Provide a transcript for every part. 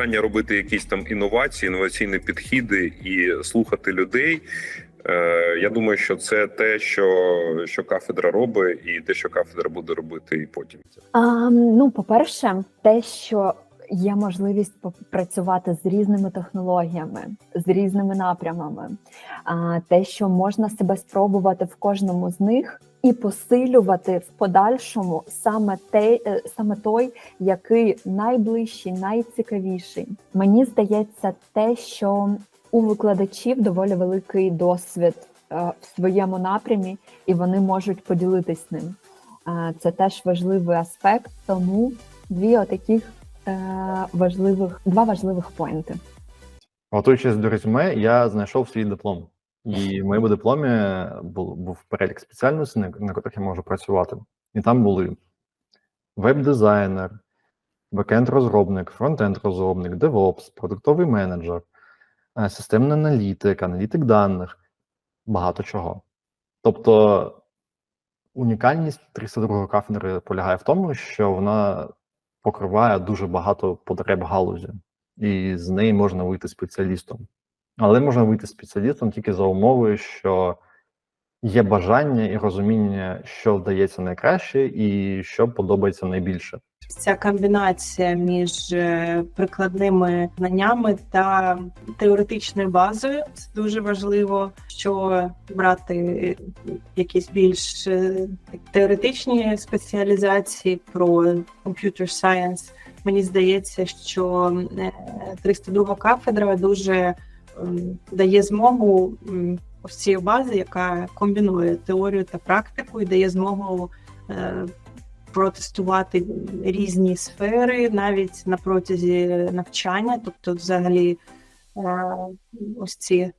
бажання робити якісь там інновації, інноваційні підходи і слухати людей. Е, Я думаю, що це те, що, що кафедра робить, і те, що кафедра буде робити і потім. А, ну, по-перше, те, що є можливість попрацювати з різними технологіями, з різними напрямами, а, те, що можна себе спробувати в кожному з них. І посилювати в подальшому саме те, е, саме той, який найближчий, найцікавіший. Мені здається, те, що у викладачів доволі великий досвід е, в своєму напрямі, і вони можуть поділитись ним. Е, Це теж важливий аспект, тому дві отаких важливих, два важливих поінти. Готуючись до резюме, я знайшов свій диплом. І в моєму дипломі був, був перелік спеціальностей, на, на яких я можу працювати. І там були веб-дизайнер, бекенд-розробник, фронтенд-розробник, DevOps, продуктовий менеджер, системний аналітик, аналітик даних, багато чого. Тобто унікальність 302 кафедри полягає в тому, що вона покриває дуже багато потреб галузі, і з неї можна вийти спеціалістом. Але можна вийти спеціалістом тільки за умовою, що є бажання і розуміння, що вдається найкраще, і що подобається найбільше. Ця комбінація між е, прикладними знаннями та теоретичною базою це дуже важливо, що брати якісь більш е, теоретичні спеціалізації про computer science. Мені здається, що е, 302 кафедра дуже дає змогу ось цієї бази, яка комбінує теорію та практику, і дає змогу е, протестувати різні сфери навіть на протязі навчання, тобто, взагалі, е, ось ці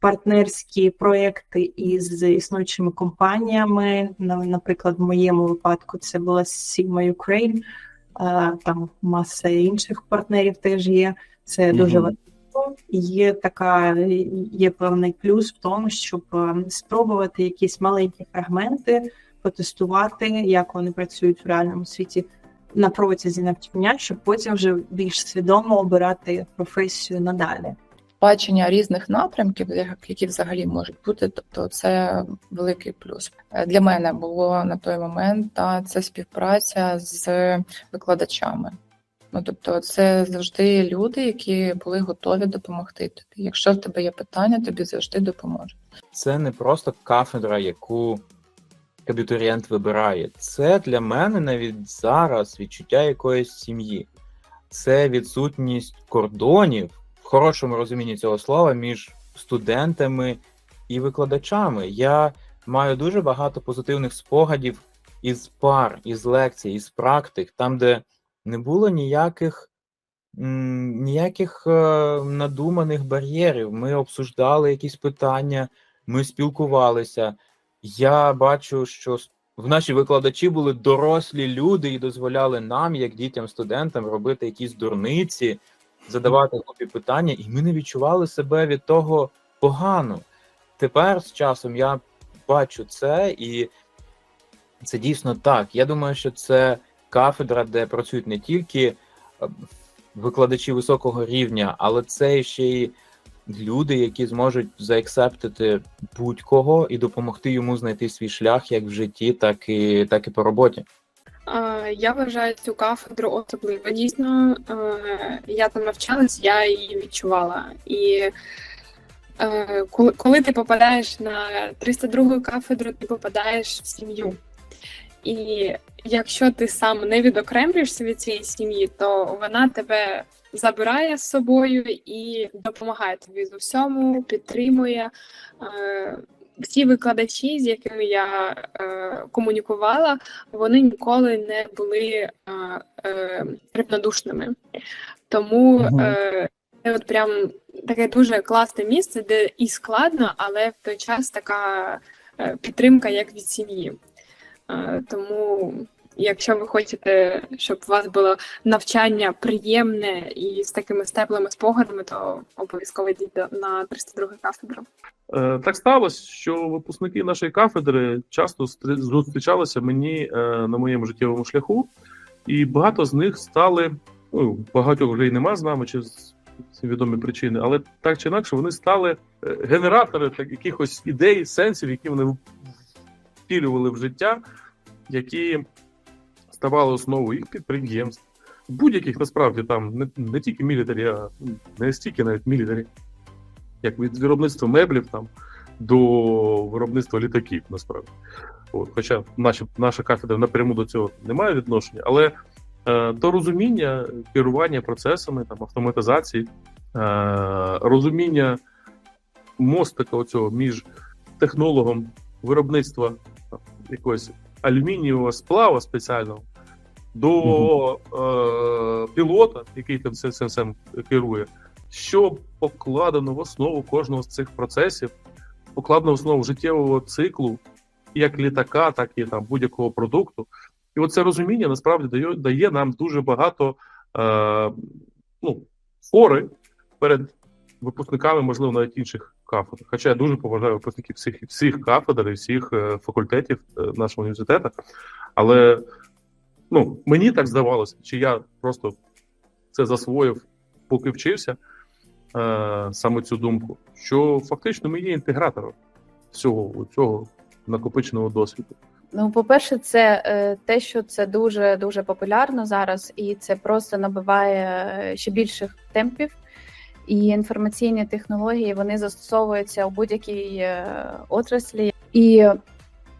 партнерські проекти із існуючими компаніями. Наприклад, в моєму випадку це була Sigma Ukraine, е, там маса інших партнерів теж є. Це дуже Мгм. важливо. Є така, є певний плюс в тому, щоб е, спробувати якісь маленькі фрагменти потестувати, як вони працюють в реальному світі на протязі навчання, щоб потім вже більш свідомо обирати професію надалі. бачення різних напрямків, як- які взагалі можуть бути, тобто це великий плюс. Е, Для мене було на той момент та це співпраця з викладачами. Ну тобто, це завжди люди, які були готові допомогти тобі. Якщо в тебе є питання, тобі завжди допоможуть. це не просто кафедра, яку абітурієнт вибирає. Це для мене навіть зараз відчуття якоїсь сім'ї. Це відсутність кордонів в хорошому розумінні цього слова між студентами і викладачами. Я маю дуже багато позитивних спогадів із пар, із лекцій, із практик, там, де не було ніяких. Ніяких е, надуманих бар'єрів. Ми обсуждали якісь питання, ми спілкувалися. Я бачу, що в наші викладачі були дорослі люди і дозволяли нам, як дітям, студентам, робити якісь дурниці, задавати глупі питання, і ми не відчували себе від того погано. Тепер з часом я бачу це, і це дійсно так. Я думаю, що це кафедра, де працюють не тільки е, викладачі високого рівня, але це ще й люди, які зможуть заексептити будь-кого і допомогти йому знайти свій шлях як в житті, так і так і по роботі. Я вважаю цю кафедру особливо. Дійсно, е, я там навчалась, я її відчувала. І е, коли ти попадаєш на 302 кафедру, ти попадаєш в сім'ю. І якщо ти сам не відокремлюєшся від цієї сім'ї, то вона тебе забирає з собою і допомагає тобі з усьому, підтримує. Е, Всі викладачі, з якими я е, комунікувала, вони ніколи не були е, е, рівнодушними. Тому е, це от прям таке дуже класне місце, де і складно, але в той час така е, підтримка, як від сім'ї. Тому, якщо ви хочете, щоб у вас було навчання приємне і з такими степлими спогадами, то обов'язково йдіть на 302 кафедру. Е, Так сталося, що випускники нашої кафедри часто зустрічалися мені е, на моєму життєвому шляху, і багато з них стали ну, багатьох вже й нема з нами через ці відомі причини, але так чи інакше вони стали е, генератори так, якихось ідей, сенсів, які вони втілювали в життя, які ставали основою їх підприємств. Будь-яких насправді там не, не тільки мілітарі, а не стільки навіть мілітарі, як від виробництва меблів там до виробництва літаків, насправді. От, хоча наші, наша кафедра напряму до цього не має відношення, але е, до розуміння керування процесами, там, автоматизації, е, розуміння мостика оцього між технологом виробництва якогось алюмінієвого сплава спеціального до е, пілота, який там цим всім керує, що покладено в основу кожного з цих процесів, покладено в основу життєвого циклу, як літака, так і там будь-якого продукту. І оце розуміння насправді дає, дає нам дуже багато е, ну, фори перед випускниками, можливо, навіть інших кафедр. Хоча я дуже поважаю випускників всіх всіх кафедр і всіх е, факультетів е, нашого університету. Але ну, мені так здавалося, чи я просто це засвоїв, поки вчився е, саме цю думку, що фактично є інтегратором всього цього накопиченого досвіду. Ну, по-перше, це е, те, що це дуже дуже популярно зараз, і це просто набиває е, ще більших темпів. І інформаційні технології вони застосовуються у будь-якій е, отраслі, і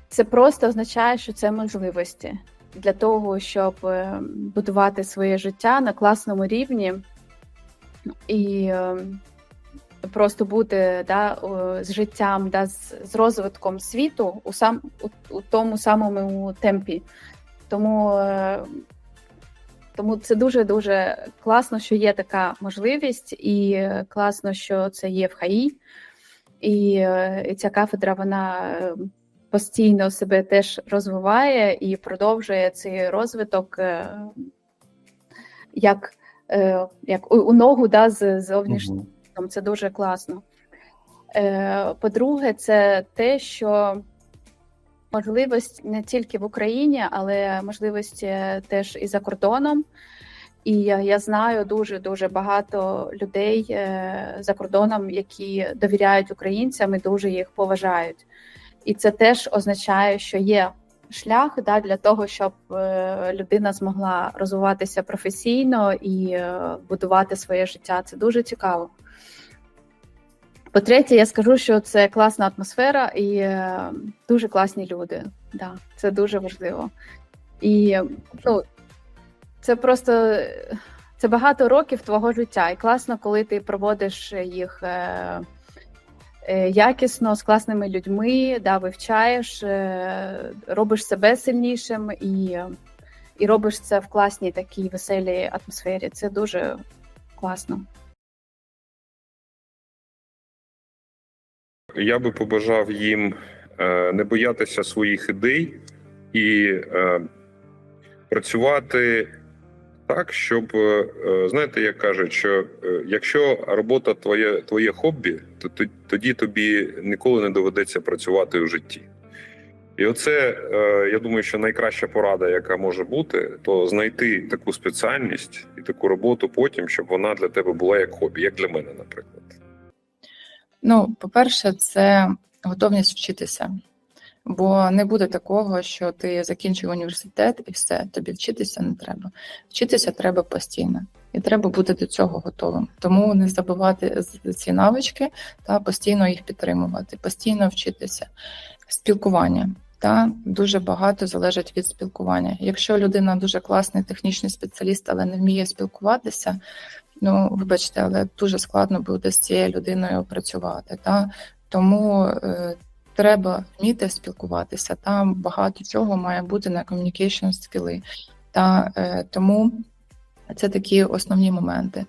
це просто означає, що це можливості для того, щоб е, будувати своє життя на класному рівні і е, просто бути да, з життям, да, з, розвитком світу у сам у, у тому самому темпі. Тому, тому це дуже дуже класно, що є така можливість, і е, класно, що це є в ХАІ. І, е, і ця кафедра вона е, постійно себе теж розвиває і продовжує цей розвиток е, як, е, як у, у ногу да, з зовнішнім. Це дуже класно. Е, По-друге, це те, що можливість не тільки в Україні, але можливість е, теж і за кордоном. І я, знаю дуже дуже багато людей е, за кордоном, які довіряють українцям і дуже їх поважають. І це теж означає, що є шлях да, для того, щоб е, людина змогла розвиватися професійно і будувати своє життя. Це дуже цікаво. По-третє, я скажу, що це класна атмосфера і е, дуже класні люди. Да, це дуже важливо. І ну, це просто це багато років твого життя, і класно, коли ти проводиш їх е, е, якісно з класними людьми, да, вивчаєш, робиш себе сильнішим і, і робиш це в класній такій веселій атмосфері. Це дуже класно. Я би побажав їм е, не боятися своїх ідей і е, працювати так, щоб е, знаєте, як кажуть, що якщо робота твоє, твоє хобі, то тоді тобі ніколи не доведеться працювати у житті. І оце, я думаю, що найкраща порада, яка може бути, то знайти таку спеціальність і таку роботу потім, щоб вона для тебе була як хобі, як для мене, наприклад. Ну, по-перше, це готовність вчитися. Бо не буде такого, що ти закінчив університет і все, тобі вчитися не треба. Вчитися треба постійно, і треба бути до цього готовим. Тому не забувати ці навички та постійно їх підтримувати, постійно вчитися. Спілкування. Та дуже багато залежить від спілкування. Якщо людина дуже класний технічний спеціаліст, але не вміє спілкуватися, ну вибачте, але дуже складно буде з цією людиною працювати. Та? Тому е, треба вміти спілкуватися. Там багато чого має бути на communication скіли. Та е, тому це такі основні моменти.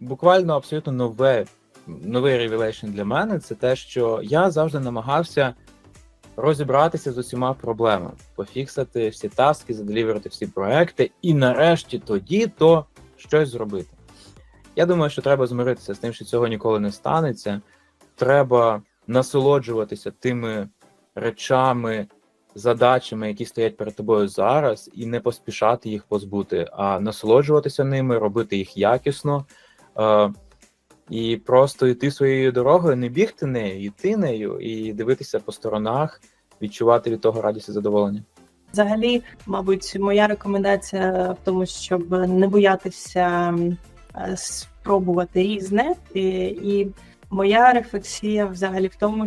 буквально абсолютно нове, новий ревелейшн для мене це те, що я завжди намагався розібратися з усіма проблемами, пофіксити всі таски, заделіверити всі проекти, і нарешті тоді то щось зробити. Я думаю, що треба змиритися з тим, що цього ніколи не станеться. Треба насолоджуватися тими речами, задачами, які стоять перед тобою зараз, і не поспішати їх позбути, а насолоджуватися ними, робити їх якісно. Е, і просто йти своєю дорогою, не бігти нею, йти нею, і дивитися по сторонах, відчувати від того радість і задоволення. Взагалі, мабуть, моя рекомендація в тому, щоб не боятися спробувати різне. І, і моя рефлексія взагалі в тому,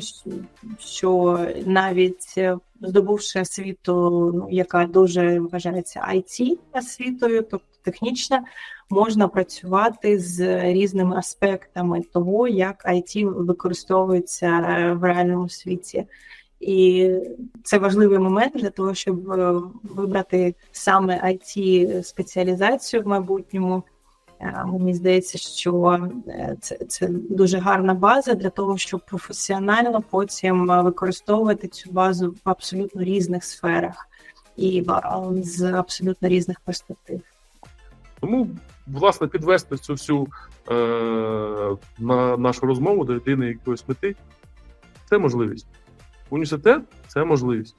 що- навіть е, здобувши освіту, ну, яка дуже вважається IT освітою, тобто технічна, можна працювати з різними аспектами того, як IT використовується е, в реальному світі. І це важливий момент для того, щоб е, вибрати саме it спеціалізацію в майбутньому. Е, Мені здається, що е, це, це дуже гарна база для того, щоб професіонально потім е, використовувати цю базу в абсолютно різних сферах і з абсолютно різних перспектив. Тому, власне, підвести цю всю е, на нашу розмову до єдиної якоїсь мети це можливість. Університет це можливість.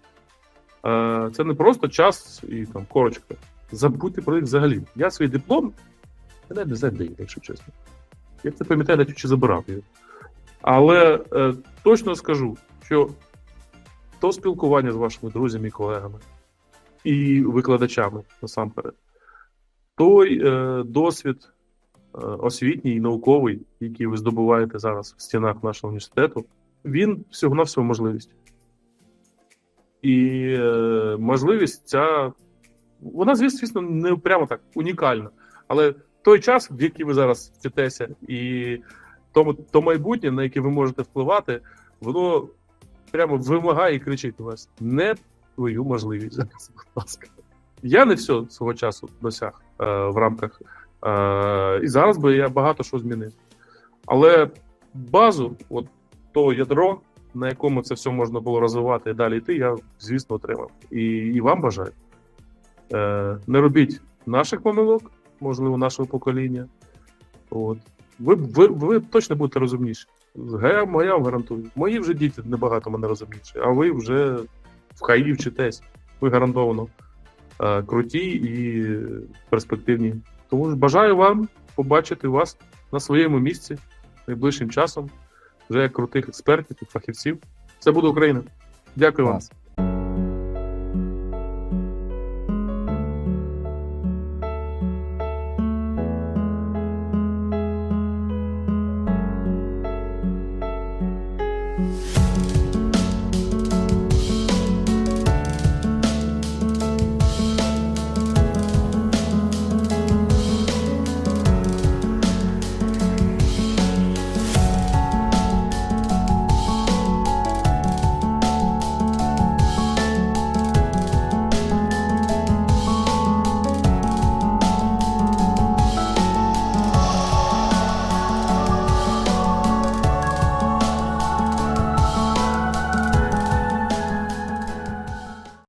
Е, це не просто час і там корочка. Забудьте про них взагалі. Я свій диплом, я не знаю, якщо чесно. Я це пам'ятаю, навіть чи забирав його. Але е, точно скажу, що то спілкування з вашими друзями і колегами і викладачами насамперед той е, досвід е, освітній і науковий, який ви здобуваєте зараз в стінах нашого університету, він всього на всього можливість. І е, можливість ця, вона, звісно, не прямо так унікальна. Але той час, в який ви зараз вчитеся, і тому, то майбутнє, на яке ви можете впливати, воно прямо вимагає і кричить у вас: не твою можливість зараз, будь ласка. Я не все свого часу досяг е, в рамках. Е, і зараз би я багато що змінив. Але базу, от то ядро, на якому це все можна було розвивати і далі йти, я, звісно, отримав. І, і вам бажаю. Е, не робіть наших помилок, можливо, нашого покоління. От. Ви, ви, ви точно будете розумніші. Я, я вам гарантую. Мої вже діти набагато мене розумніші, а ви вже в хаї вчитесь. Ви гарантовано е, круті і перспективні. Тому ж бажаю вам побачити вас на своєму місці найближчим часом, вже як крутих експертів і фахівців. Це буде Україна. Дякую вам.